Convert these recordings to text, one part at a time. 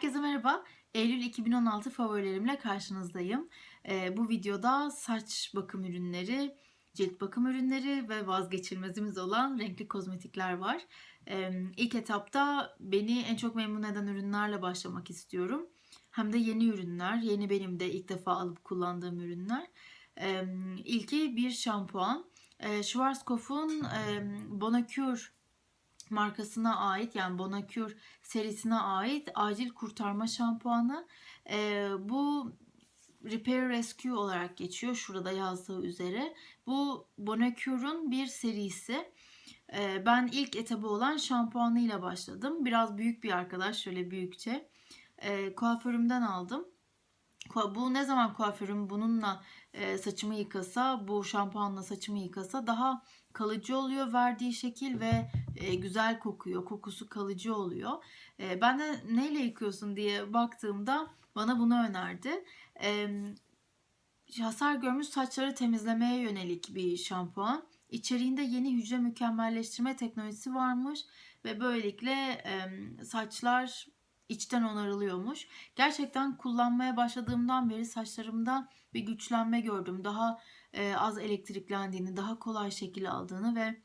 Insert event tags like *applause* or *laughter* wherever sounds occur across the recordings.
Herkese merhaba. Eylül 2016 favorilerimle karşınızdayım. Ee, bu videoda saç bakım ürünleri, cilt bakım ürünleri ve vazgeçilmezimiz olan renkli kozmetikler var. Ee, ilk etapta beni en çok memnun eden ürünlerle başlamak istiyorum. Hem de yeni ürünler, yeni benim de ilk defa alıp kullandığım ürünler. Ee, ilki bir şampuan. Ee, Schwarzkopf'un e, Bonacure markasına ait yani Bonacure serisine ait acil kurtarma şampuanı. Ee, bu Repair Rescue olarak geçiyor. Şurada yazdığı üzere. Bu Bonacure'un bir serisi. Ee, ben ilk etabı olan şampuanıyla başladım. Biraz büyük bir arkadaş. Şöyle büyükçe. Ee, kuaförümden aldım. Bu ne zaman kuaförüm bununla e, saçımı yıkasa, bu şampuanla saçımı yıkasa daha kalıcı oluyor verdiği şekil ve e, güzel kokuyor. Kokusu kalıcı oluyor. E, ben de neyle yıkıyorsun diye baktığımda bana bunu önerdi. E, hasar görmüş saçları temizlemeye yönelik bir şampuan. İçeriğinde yeni hücre mükemmelleştirme teknolojisi varmış ve böylelikle e, saçlar içten onarılıyormuş. Gerçekten kullanmaya başladığımdan beri saçlarımda bir güçlenme gördüm. Daha e, az elektriklendiğini, daha kolay şekil aldığını ve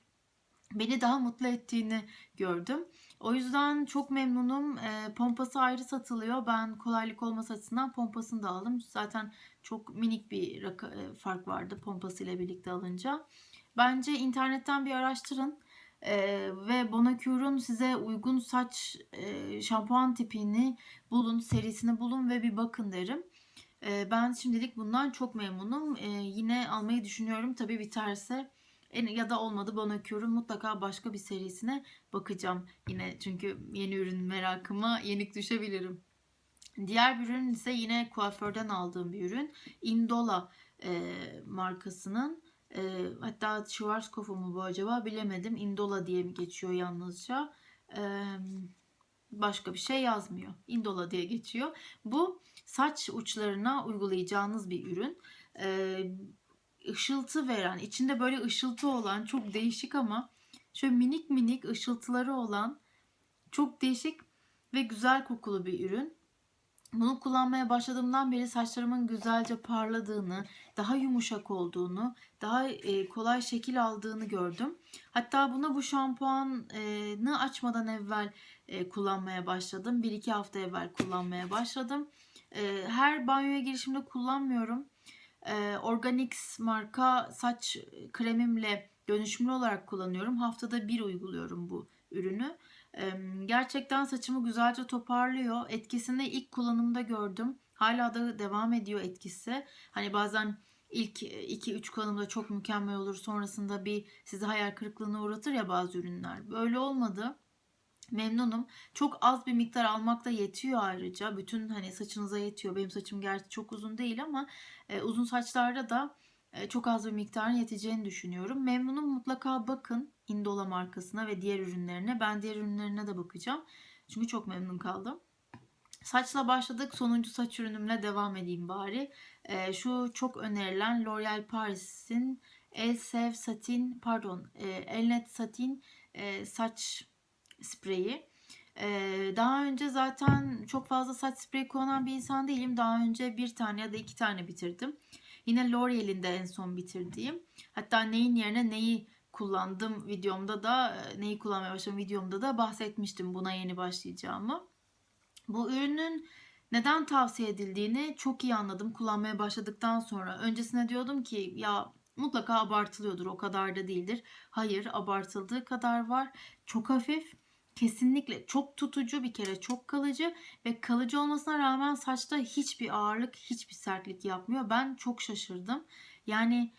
beni daha mutlu ettiğini gördüm. O yüzden çok memnunum. E, pompası ayrı satılıyor. Ben kolaylık olması açısından pompasını da aldım. Zaten çok minik bir e, fark vardı pompasıyla birlikte alınca. Bence internetten bir araştırın. Ee, ve Bonacure'un size uygun saç e, şampuan tipini bulun, serisini bulun ve bir bakın derim. Ee, ben şimdilik bundan çok memnunum. Ee, yine almayı düşünüyorum. Tabii biterse en, ya da olmadı Bonacure'un mutlaka başka bir serisine bakacağım. Yine çünkü yeni ürün merakıma yenik düşebilirim. Diğer bir ürün ise yine kuaförden aldığım bir ürün. Indola e, markasının e, hatta Schwarzkopf mu bu acaba bilemedim. Indola diye mi geçiyor yalnızca. E, başka bir şey yazmıyor. Indola diye geçiyor. Bu saç uçlarına uygulayacağınız bir ürün. E, ışıltı veren, içinde böyle ışıltı olan çok değişik ama şöyle minik minik ışıltıları olan çok değişik ve güzel kokulu bir ürün. Bunu kullanmaya başladığımdan beri saçlarımın güzelce parladığını, daha yumuşak olduğunu, daha e, kolay şekil aldığını gördüm. Hatta buna bu şampuanı açmadan evvel e, kullanmaya başladım. 1-2 hafta evvel kullanmaya başladım. E, her banyoya girişimde kullanmıyorum. Organix marka saç kremimle dönüşümlü olarak kullanıyorum. Haftada bir uyguluyorum bu ürünü. Gerçekten saçımı güzelce toparlıyor. Etkisini ilk kullanımda gördüm. Hala da devam ediyor etkisi. Hani bazen ilk 2-3 kullanımda çok mükemmel olur. Sonrasında bir sizi hayal kırıklığına uğratır ya bazı ürünler. Böyle olmadı. Memnunum. Çok az bir miktar almak da yetiyor ayrıca. Bütün hani saçınıza yetiyor. Benim saçım gerçi çok uzun değil ama e, uzun saçlarda da e, çok az bir miktarın yeteceğini düşünüyorum. Memnunum mutlaka bakın Indola markasına ve diğer ürünlerine. Ben diğer ürünlerine de bakacağım. Çünkü çok memnun kaldım. Saçla başladık. Sonuncu saç ürünümle devam edeyim bari. E, şu çok önerilen L'Oreal Paris'in Elsev Satin pardon e, Elnet Satin e, saç spreyi. E, daha önce zaten çok fazla saç spreyi kullanan bir insan değilim. Daha önce bir tane ya da iki tane bitirdim. Yine L'Oreal'in de en son bitirdiğim. Hatta neyin yerine neyi kullandım videomda da neyi kullanmaya başladım videomda da bahsetmiştim buna yeni başlayacağımı. Bu ürünün neden tavsiye edildiğini çok iyi anladım kullanmaya başladıktan sonra. Öncesine diyordum ki ya mutlaka abartılıyordur o kadar da değildir. Hayır abartıldığı kadar var. Çok hafif kesinlikle çok tutucu bir kere çok kalıcı ve kalıcı olmasına rağmen saçta hiçbir ağırlık hiçbir sertlik yapmıyor. Ben çok şaşırdım. Yani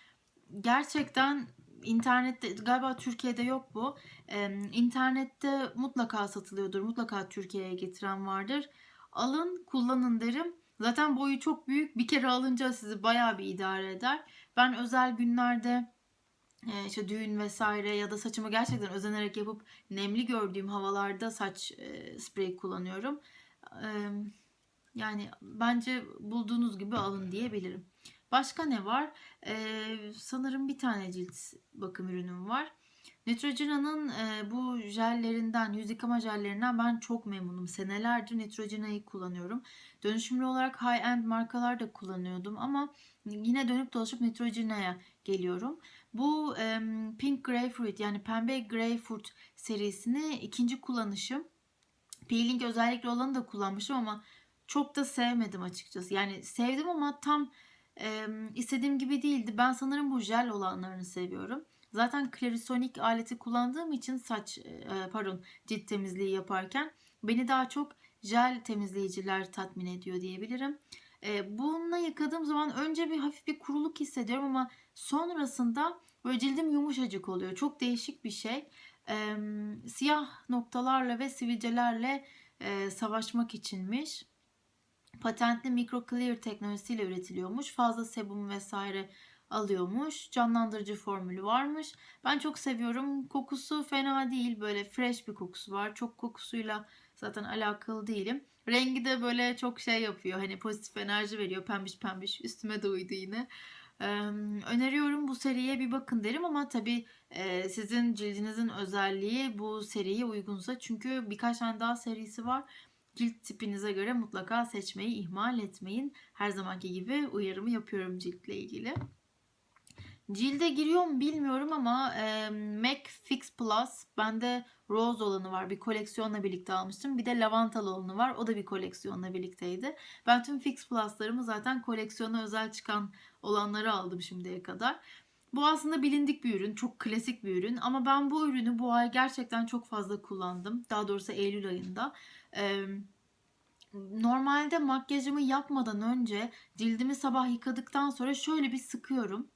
gerçekten internette galiba Türkiye'de yok bu. Ee, internette mutlaka satılıyordur. Mutlaka Türkiye'ye getiren vardır. Alın kullanın derim. Zaten boyu çok büyük. Bir kere alınca sizi bayağı bir idare eder. Ben özel günlerde e, işte düğün vesaire ya da saçımı gerçekten özenerek yapıp nemli gördüğüm havalarda saç e, spreyi kullanıyorum. E, yani bence bulduğunuz gibi alın diyebilirim. Başka ne var? Ee, sanırım bir tane cilt bakım ürünüm var. Neutrogena'nın e, bu jellerinden, yüz yıkama jellerinden ben çok memnunum. Senelerdir Neutrogena'yı kullanıyorum. Dönüşümlü olarak high-end markalar da kullanıyordum ama yine dönüp dolaşıp Neutrogena'ya geliyorum. Bu e, Pink Grapefruit yani pembe greyfurt serisini ikinci kullanışım. Peeling özellikle olanı da kullanmışım ama çok da sevmedim açıkçası. Yani sevdim ama tam e, istediğim gibi değildi. Ben sanırım bu jel olanlarını seviyorum. Zaten Clarisonic aleti kullandığım için saç e, pardon cilt temizliği yaparken beni daha çok jel temizleyiciler tatmin ediyor diyebilirim. E, bununla yıkadığım zaman önce bir hafif bir kuruluk hissediyorum ama sonrasında böyle cildim yumuşacık oluyor. Çok değişik bir şey. E, siyah noktalarla ve sivilcelerle e, savaşmak içinmiş. Patentli microclear teknolojisiyle üretiliyormuş. Fazla sebum vesaire alıyormuş. Canlandırıcı formülü varmış. Ben çok seviyorum. Kokusu fena değil. Böyle fresh bir kokusu var. Çok kokusuyla zaten alakalı değilim. Rengi de böyle çok şey yapıyor. Hani pozitif enerji veriyor. Pembiş pembiş. Üstüme de uydu yine. Ee, öneriyorum bu seriye bir bakın derim ama tabii e, sizin cildinizin özelliği bu seriye uygunsa. Çünkü birkaç tane daha serisi var. Cilt tipinize göre mutlaka seçmeyi ihmal etmeyin. Her zamanki gibi uyarımı yapıyorum ciltle ilgili. Cilde giriyor mu bilmiyorum ama e, MAC Fix Plus bende rose olanı var. Bir koleksiyonla birlikte almıştım. Bir de lavantalı olanı var. O da bir koleksiyonla birlikteydi. Ben tüm Fix Plus'larımı zaten koleksiyona özel çıkan olanları aldım şimdiye kadar. Bu aslında bilindik bir ürün. Çok klasik bir ürün. Ama ben bu ürünü bu ay gerçekten çok fazla kullandım. Daha doğrusu Eylül ayında. Normalde makyajımı yapmadan önce cildimi sabah yıkadıktan sonra şöyle bir sıkıyorum.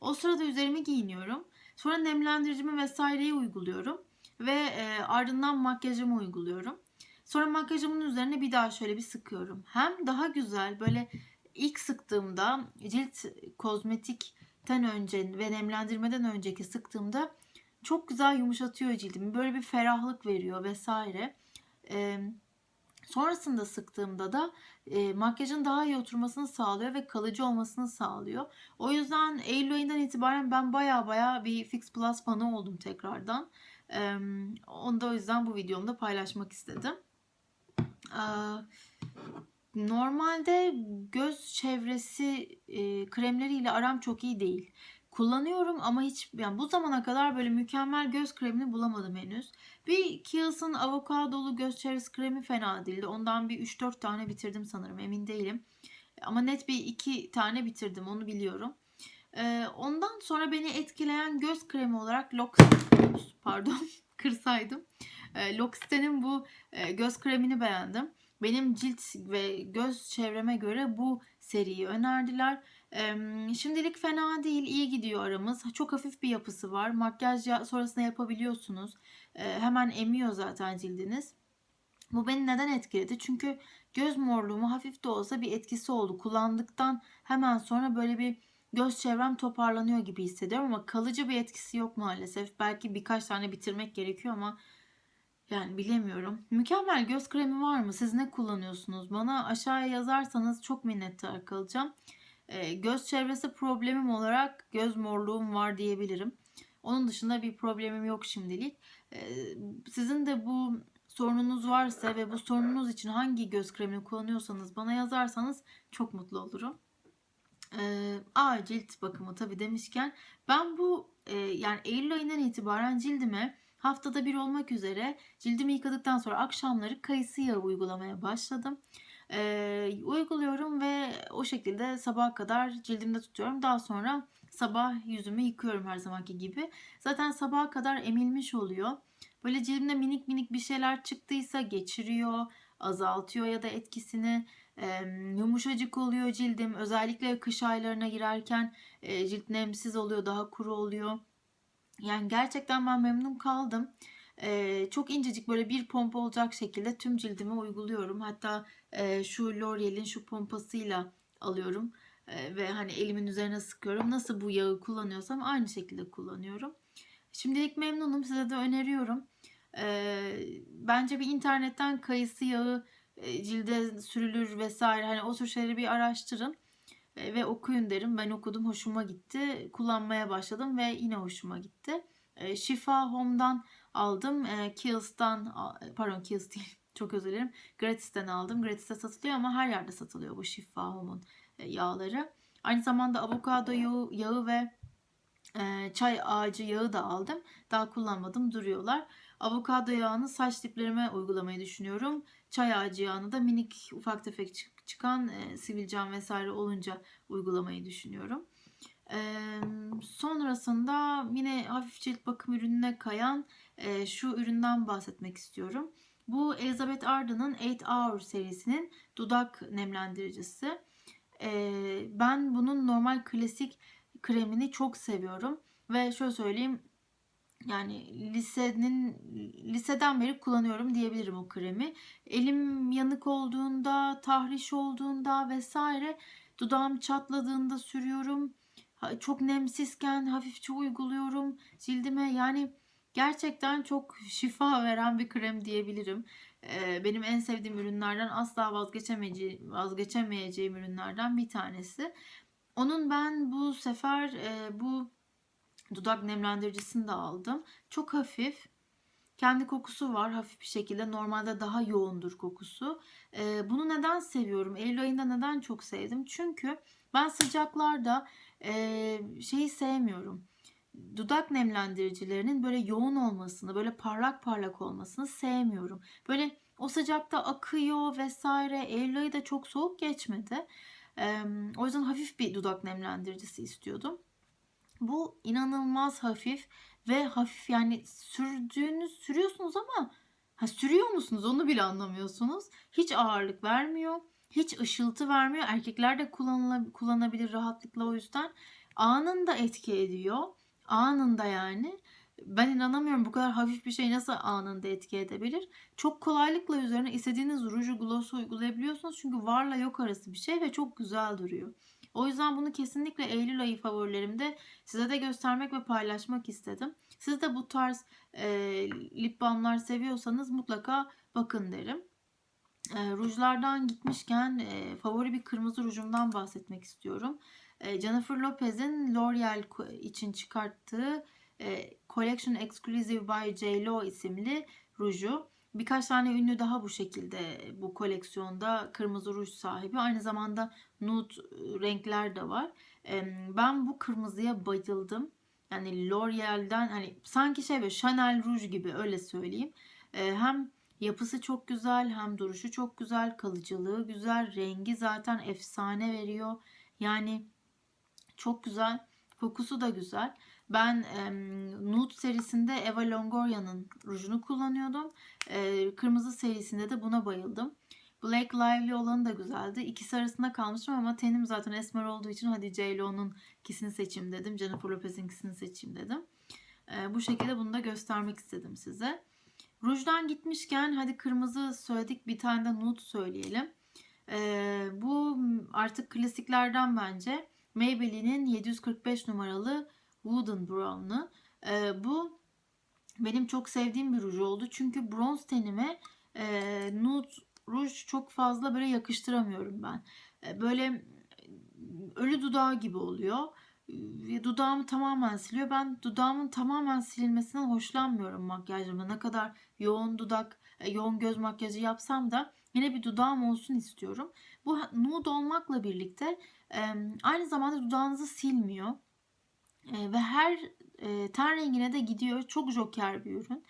O sırada üzerime giyiniyorum. Sonra nemlendiricimi vesaireyi uyguluyorum. Ve e, ardından makyajımı uyguluyorum. Sonra makyajımın üzerine bir daha şöyle bir sıkıyorum. Hem daha güzel böyle ilk sıktığımda cilt kozmetikten önce ve nemlendirmeden önceki sıktığımda çok güzel yumuşatıyor cildimi. Böyle bir ferahlık veriyor vesaire. Eee Sonrasında sıktığımda da e, makyajın daha iyi oturmasını sağlıyor ve kalıcı olmasını sağlıyor. O yüzden Eylül ayından itibaren ben baya baya bir Fix Plus fanı oldum tekrardan. E, onu da o yüzden bu videomda paylaşmak istedim. E, normalde göz çevresi e, kremleriyle aram çok iyi değil kullanıyorum ama hiç yani bu zamana kadar böyle mükemmel göz kremini bulamadım henüz. Bir Kiehl's'ın avokadolu göz çevresi kremi fena değildi. Ondan bir 3-4 tane bitirdim sanırım emin değilim. Ama net bir 2 tane bitirdim onu biliyorum. Ee, ondan sonra beni etkileyen göz kremi olarak L'Occitane pardon *laughs* kırsaydım. Ee, L'Occitane'in bu e, göz kremini beğendim. Benim cilt ve göz çevreme göre bu seriyi önerdiler. Şimdilik fena değil, iyi gidiyor aramız. Çok hafif bir yapısı var. Makyaj sonrasında yapabiliyorsunuz. Hemen emiyor zaten cildiniz. Bu beni neden etkiledi? Çünkü göz morluğumu hafif de olsa bir etkisi oldu. Kullandıktan hemen sonra böyle bir göz çevrem toparlanıyor gibi hissediyorum ama kalıcı bir etkisi yok maalesef. Belki birkaç tane bitirmek gerekiyor ama yani bilemiyorum. Mükemmel göz kremi var mı? Siz ne kullanıyorsunuz? Bana aşağıya yazarsanız çok minnettar kalacağım. E, göz çevresi problemim olarak göz morluğum var diyebilirim. Onun dışında bir problemim yok şimdilik. E, sizin de bu sorununuz varsa ve bu sorununuz için hangi göz kremini kullanıyorsanız bana yazarsanız çok mutlu olurum. E, A cilt bakımı tabi demişken ben bu e, yani Eylül ayından itibaren cildime haftada bir olmak üzere cildimi yıkadıktan sonra akşamları kayısı yağı uygulamaya başladım e, uyguluyorum ve o şekilde sabaha kadar cildimde tutuyorum. Daha sonra sabah yüzümü yıkıyorum her zamanki gibi. Zaten sabaha kadar emilmiş oluyor. Böyle cildimde minik minik bir şeyler çıktıysa geçiriyor, azaltıyor ya da etkisini. E, yumuşacık oluyor cildim. Özellikle kış aylarına girerken e, cilt nemsiz oluyor, daha kuru oluyor. Yani gerçekten ben memnun kaldım. Ee, çok incecik böyle bir pompa olacak şekilde tüm cildime uyguluyorum. Hatta e, şu L'Oreal'in şu pompasıyla alıyorum. E, ve hani elimin üzerine sıkıyorum. Nasıl bu yağı kullanıyorsam aynı şekilde kullanıyorum. Şimdilik memnunum. Size de öneriyorum. E, bence bir internetten kayısı yağı e, cilde sürülür vesaire. Hani o tür şeyleri bir araştırın. E, ve okuyun derim. Ben okudum. Hoşuma gitti. Kullanmaya başladım ve yine hoşuma gitti. E, Şifa Home'dan aldım. E, Kiehl's'tan a- pardon Kiehl's değil. *laughs* Çok özür dilerim. Gratis'ten aldım. Gratis'te satılıyor ama her yerde satılıyor bu Şifa Home'un e, yağları. Aynı zamanda avokado yağı, yağı ve e, çay ağacı yağı da aldım. Daha kullanmadım duruyorlar. Avokado yağını saç diplerime uygulamayı düşünüyorum. Çay ağacı yağını da minik ufak tefek çık- çıkan e, sivilcem vesaire olunca uygulamayı düşünüyorum. E, sonrasında yine hafif cilt bakım ürününe kayan e, şu üründen bahsetmek istiyorum. Bu Elizabeth Arden'ın 8 Hour serisinin dudak nemlendiricisi. E, ben bunun normal klasik kremini çok seviyorum ve şöyle söyleyeyim yani lisenin liseden beri kullanıyorum diyebilirim o kremi. Elim yanık olduğunda, tahriş olduğunda vesaire dudağım çatladığında sürüyorum. Çok nemsizken hafifçe uyguluyorum cildime. Yani gerçekten çok şifa veren bir krem diyebilirim. Ee, benim en sevdiğim ürünlerden asla vazgeçemeyeceğim, vazgeçemeyeceğim ürünlerden bir tanesi. Onun ben bu sefer e, bu dudak nemlendiricisini de aldım. Çok hafif. Kendi kokusu var hafif bir şekilde. Normalde daha yoğundur kokusu. Ee, bunu neden seviyorum? Eylül ayında neden çok sevdim? Çünkü ben sıcaklarda e, şeyi sevmiyorum. Dudak nemlendiricilerinin böyle yoğun olmasını, böyle parlak parlak olmasını sevmiyorum. Böyle o sıcakta akıyor vesaire. Eylül ayı da çok soğuk geçmedi. Ee, o yüzden hafif bir dudak nemlendiricisi istiyordum. Bu inanılmaz hafif ve hafif yani sürdüğünüz sürüyorsunuz ama ha, sürüyor musunuz onu bile anlamıyorsunuz. Hiç ağırlık vermiyor. Hiç ışıltı vermiyor. Erkekler de kullanıla- kullanabilir rahatlıkla o yüzden. Anında etki ediyor. Anında yani. Ben inanamıyorum bu kadar hafif bir şey nasıl anında etki edebilir. Çok kolaylıkla üzerine istediğiniz ruju, gloss'u uygulayabiliyorsunuz. Çünkü varla yok arası bir şey ve çok güzel duruyor. O yüzden bunu kesinlikle Eylül ayı favorilerimde size de göstermek ve paylaşmak istedim. Siz de bu tarz e, lip balmlar seviyorsanız mutlaka bakın derim. E, rujlardan gitmişken e, favori bir kırmızı rujumdan bahsetmek istiyorum. E, Jennifer Lopez'in L'Oreal için çıkarttığı e, Collection Exclusive by J.Lo isimli ruju. Birkaç tane ünlü daha bu şekilde bu koleksiyonda kırmızı ruj sahibi. Aynı zamanda nude e, renkler de var. E, ben bu kırmızıya bayıldım. Yani L'Oreal'den hani sanki şey böyle Chanel ruj gibi öyle söyleyeyim. E, hem yapısı çok güzel hem duruşu çok güzel, kalıcılığı güzel, rengi zaten efsane veriyor. Yani çok güzel, kokusu da güzel. Ben e, Nude serisinde Eva Longoria'nın rujunu kullanıyordum. E, kırmızı serisinde de buna bayıldım. Black Lively olanı da güzeldi. İkisi arasında kalmışım ama tenim zaten esmer olduğu için hadi J.Lo'nun ikisini seçeyim dedim. Jennifer Lopez'in ikisini seçeyim dedim. E, bu şekilde bunu da göstermek istedim size. Rujdan gitmişken hadi kırmızı söyledik bir tane de nude söyleyelim. E, bu artık klasiklerden bence. Maybelline'in 745 numaralı Wooden Brown'u. E, bu benim çok sevdiğim bir ruj oldu. Çünkü bronz tenime e, nude ruj çok fazla böyle yakıştıramıyorum ben. E, böyle ölü dudağı gibi oluyor. Ve dudağımı tamamen siliyor. Ben dudağımın tamamen silinmesinden hoşlanmıyorum makyajımda. Ne kadar yoğun dudak, e, yoğun göz makyajı yapsam da yine bir dudağım olsun istiyorum. Bu nude olmakla birlikte aynı zamanda dudağınızı silmiyor. Ve her ten rengine de gidiyor. Çok joker bir ürün.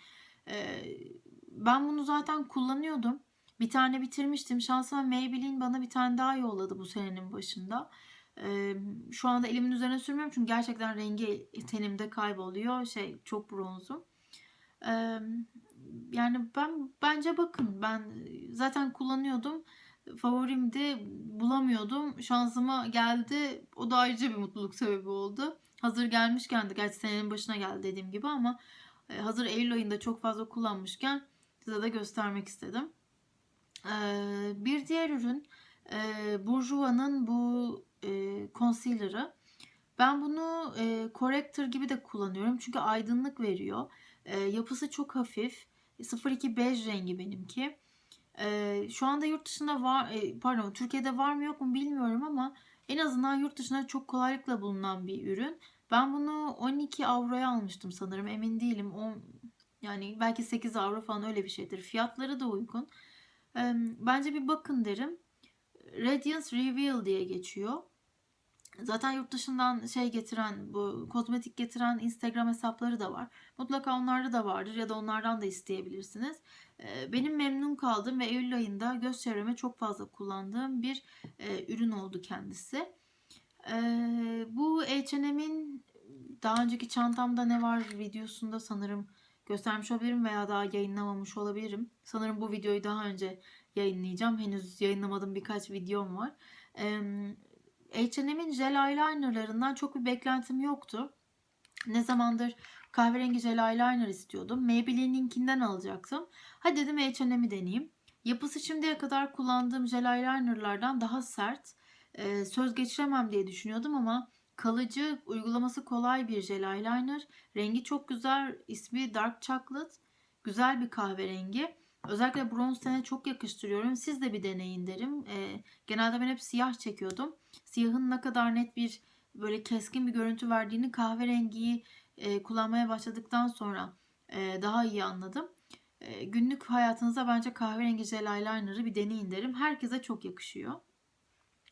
Ben bunu zaten kullanıyordum. Bir tane bitirmiştim. Şansıma Maybelline bana bir tane daha yolladı bu senenin başında. Şu anda elimin üzerine sürmüyorum çünkü gerçekten rengi tenimde kayboluyor. Şey çok bronzum. Yani ben bence bakın ben zaten kullanıyordum. Favorimdi bulamıyordum. Şansıma geldi. O da ayrıca bir mutluluk sebebi oldu. Hazır gelmişken de gerçi senenin başına geldi dediğim gibi ama e, hazır Eylül ayında çok fazla kullanmışken size de göstermek istedim. Bir diğer ürün Bourjois'ın bu concealer'ı. Ben bunu corrector gibi de kullanıyorum çünkü aydınlık veriyor. Yapısı çok hafif. 02 bej rengi benimki. E, şu anda yurt dışında var, pardon Türkiye'de var mı yok mu bilmiyorum ama en azından yurt dışında çok kolaylıkla bulunan bir ürün. Ben bunu 12 avroya almıştım sanırım. Emin değilim. O yani belki 8 avro falan öyle bir şeydir. Fiyatları da uygun. Ee, Bence bir bakın derim. Radiance Reveal diye geçiyor. Zaten yurt dışından şey getiren, bu kozmetik getiren Instagram hesapları da var. Mutlaka onlarda da vardır ya da onlardan da isteyebilirsiniz. Benim memnun kaldığım ve Eylül ayında göz çevreme çok fazla kullandığım bir ürün oldu kendisi. Bu H&M'in daha önceki çantamda ne var videosunda sanırım göstermiş olabilirim veya daha yayınlamamış olabilirim. Sanırım bu videoyu daha önce yayınlayacağım. Henüz yayınlamadığım birkaç videom var. H&M'in jel eyelinerlarından çok bir beklentim yoktu. Ne zamandır kahverengi jel eyeliner istiyordum. Maybelline'inkinden alacaktım. Hadi dedim H&M'i deneyeyim. Yapısı şimdiye kadar kullandığım jel eyelinerlardan daha sert. Ee, söz geçiremem diye düşünüyordum ama kalıcı, uygulaması kolay bir jel eyeliner. Rengi çok güzel. İsmi Dark Chocolate. Güzel bir kahverengi. Özellikle bronz tene çok yakıştırıyorum. Siz de bir deneyin derim. Ee, genelde ben hep siyah çekiyordum. Siyahın ne kadar net bir böyle keskin bir görüntü verdiğini kahverengiyi e, kullanmaya başladıktan sonra e, daha iyi anladım. E, günlük hayatınıza bence kahverengi jel eyeliner'ı bir deneyin derim. Herkese çok yakışıyor.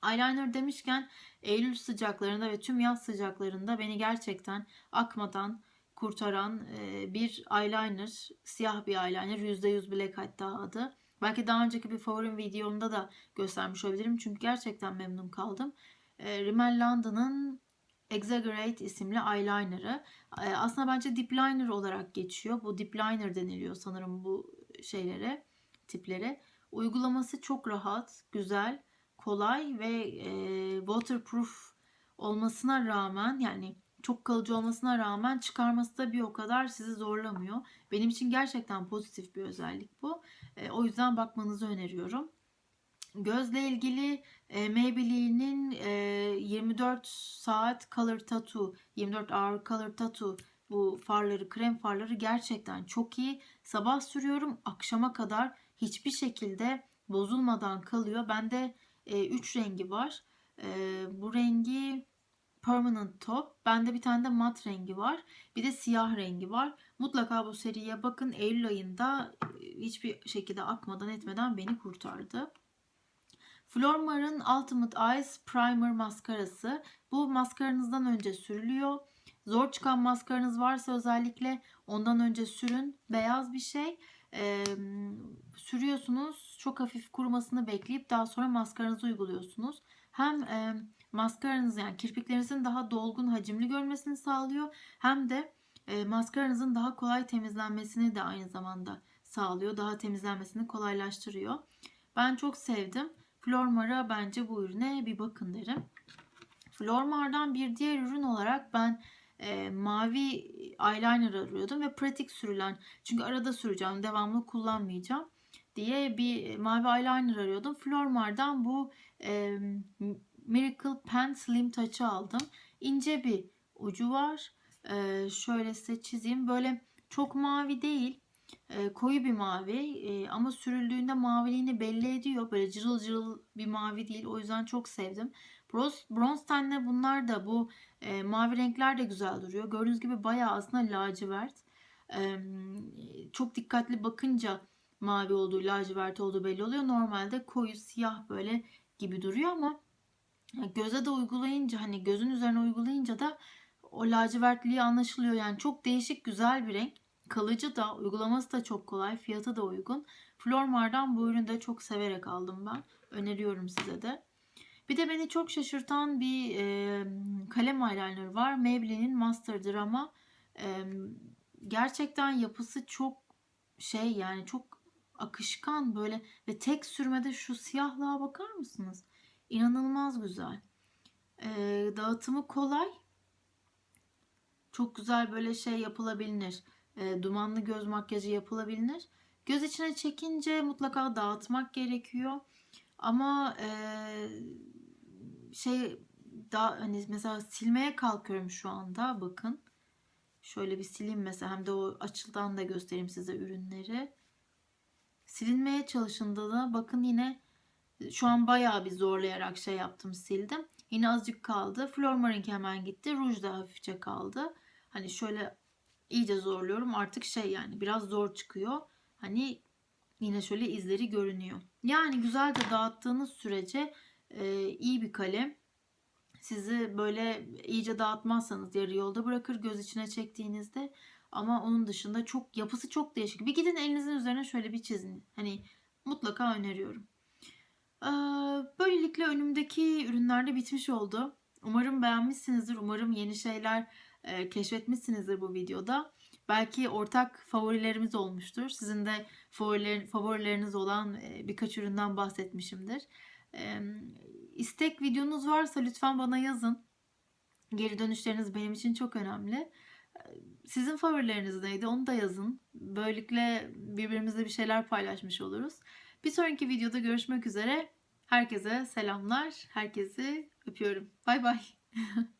Eyeliner demişken Eylül sıcaklarında ve tüm yaz sıcaklarında beni gerçekten akmadan kurtaran e, bir eyeliner, siyah bir eyeliner, %100 black hatta adı. Belki daha önceki bir favorim videomda da göstermiş olabilirim çünkü gerçekten memnun kaldım. Rimmel London'ın Exaggerate isimli eyeliner'ı. Aslında bence dip liner olarak geçiyor. Bu dip liner deniliyor sanırım bu şeylere, tiplere. Uygulaması çok rahat, güzel, kolay ve e, waterproof olmasına rağmen yani çok kalıcı olmasına rağmen çıkarması da bir o kadar sizi zorlamıyor. Benim için gerçekten pozitif bir özellik bu. E, o yüzden bakmanızı öneriyorum. Gözle ilgili e, Maybelline'in e, 24 saat Color Tattoo, 24 Hour Color Tattoo bu farları, krem farları gerçekten çok iyi. Sabah sürüyorum, akşama kadar hiçbir şekilde bozulmadan kalıyor. Bende 3 rengi var. E, bu rengi Permanent Top. Bende bir tane de mat rengi var. Bir de siyah rengi var. Mutlaka bu seriye bakın. Eylül ayında e, hiçbir şekilde akmadan etmeden beni kurtardı. Flormar'ın Ultimate Eyes Primer maskarası. Bu maskaranızdan önce sürülüyor. Zor çıkan maskaranız varsa özellikle ondan önce sürün. Beyaz bir şey. Ee, sürüyorsunuz. Çok hafif kurumasını bekleyip daha sonra maskaranızı uyguluyorsunuz. Hem e, maskaranız yani kirpiklerinizin daha dolgun hacimli görmesini sağlıyor. Hem de e, maskaranızın daha kolay temizlenmesini de aynı zamanda sağlıyor. Daha temizlenmesini kolaylaştırıyor. Ben çok sevdim. Flormar'a bence bu ürüne bir bakın derim. Flormar'dan bir diğer ürün olarak ben e, mavi eyeliner arıyordum ve pratik sürülen çünkü arada süreceğim devamlı kullanmayacağım diye bir mavi eyeliner arıyordum. Flormar'dan bu e, Miracle Pen Slim Touch'ı aldım. İnce bir ucu var. E, şöyle size çizeyim. Böyle çok mavi değil. Koyu bir mavi ama sürüldüğünde maviliğini belli ediyor. Böyle cırıl cırıl bir mavi değil. O yüzden çok sevdim. Bronze, bronze tenle bunlar da bu mavi renkler de güzel duruyor. Gördüğünüz gibi bayağı aslında lacivert. Çok dikkatli bakınca mavi olduğu, lacivert olduğu belli oluyor. Normalde koyu siyah böyle gibi duruyor ama göze de uygulayınca hani gözün üzerine uygulayınca da o lacivertliği anlaşılıyor. Yani çok değişik güzel bir renk. Kalıcı da uygulaması da çok kolay. Fiyatı da uygun. Flormar'dan bu ürünü de çok severek aldım ben. Öneriyorum size de. Bir de beni çok şaşırtan bir e, kalem eyeliner var. Maybelline'in Master Drama. E, gerçekten yapısı çok şey yani çok akışkan böyle ve tek sürmede şu siyahlığa bakar mısınız? İnanılmaz güzel. E, dağıtımı kolay. Çok güzel böyle şey yapılabilir. E, dumanlı göz makyajı yapılabilir. Göz içine çekince mutlaka dağıtmak gerekiyor. Ama e, şey daha hani mesela silmeye kalkıyorum şu anda bakın. Şöyle bir sileyim mesela hem de o açıdan da göstereyim size ürünleri. Silinmeye çalışında da bakın yine şu an bayağı bir zorlayarak şey yaptım sildim. Yine azıcık kaldı. Flormarink hemen gitti. Ruj da hafifçe kaldı. Hani şöyle iyice zorluyorum. Artık şey yani biraz zor çıkıyor. Hani yine şöyle izleri görünüyor. Yani güzel de dağıttığınız sürece e, iyi bir kalem. Sizi böyle iyice dağıtmazsanız yarı yolda bırakır göz içine çektiğinizde. Ama onun dışında çok yapısı çok değişik. Bir gidin elinizin üzerine şöyle bir çizin. Hani mutlaka öneriyorum. Ee, böylelikle önümdeki ürünler de bitmiş oldu. Umarım beğenmişsinizdir. Umarım yeni şeyler e, keşfetmişsinizdir bu videoda. Belki ortak favorilerimiz olmuştur. Sizin de favoriler, favorileriniz olan e, birkaç üründen bahsetmişimdir. E, istek videonuz varsa lütfen bana yazın. Geri dönüşleriniz benim için çok önemli. Sizin favorileriniz neydi onu da yazın. Böylelikle birbirimizle bir şeyler paylaşmış oluruz. Bir sonraki videoda görüşmek üzere. Herkese selamlar. Herkesi öpüyorum. Bay bay. *laughs*